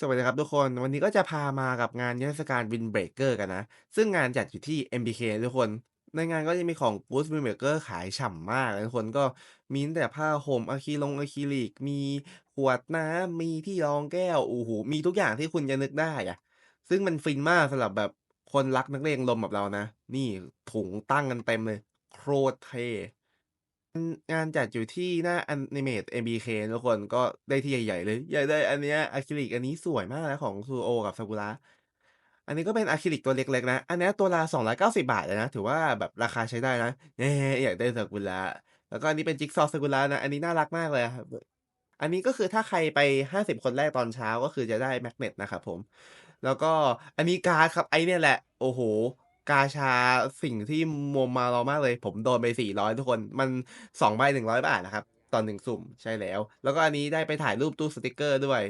สวัสดีครับทุกคนวันนี้ก็จะพามากับงานนิทศการ Windbreaker กันนะ ซึ่งงานจัดอยู่ที่ MBK ทุกคน ในงานก็จะมีของ Goose Windbreaker ขายฉ่ำมากทุกคนก็มีตั้งแต่ผ้าห่มอะคริลงอะคริลิก มีขวดน้ำมีที่รองแก้วโอ้โฮมีทุกอย่างที่คุณจะนึกได้อะซึ่งมันฟินมากสำหรับแบบคนรักนักเลงลมแบบเรานะ นี่ถุงตั้งกันเต็มเลย โคตรเท่ อืม งานจัดอยู่ที่หน้า Animate MBK ทุกคน ก็ได้ที่ใหญ่ ๆ เลย อยากได้อันเนี้ยอะคริลิกอันนี้สวยมากนะของ Suruo กับ Sakura อันนี้ก็เป็นอะคริลิกตัวเล็ก ๆ นะ อันเนี้ยตัวละ 290 บาทเลยนะ ถือว่าแบบราคาใช้ได้นะแฮ่อยากได้ Sakura แล้วก็อันนี้เป็น Jigsaw Sakura นะ อันนี้น่ารักมากเลยอะครับอันนี้ก็คือถ้าใครไป 50 คนแรกตอนเช้า ก็คือจะได้แมกเนตนะครับผม แล้วก็อันนี้การ์ดครับ ไอ้เนี่ยแหละ โอ้โฮ กาชาสิ่งที่มัวมาเรามากเลย ผมโดนไป400ทุกคนมัน2ใบ100บาทนะครับ ตอนหนึ่งสุ่มใช่แล้ว แล้วก็อันนี้ได้ไปถ่ายรูปตู้สติกเกอร์ด้วย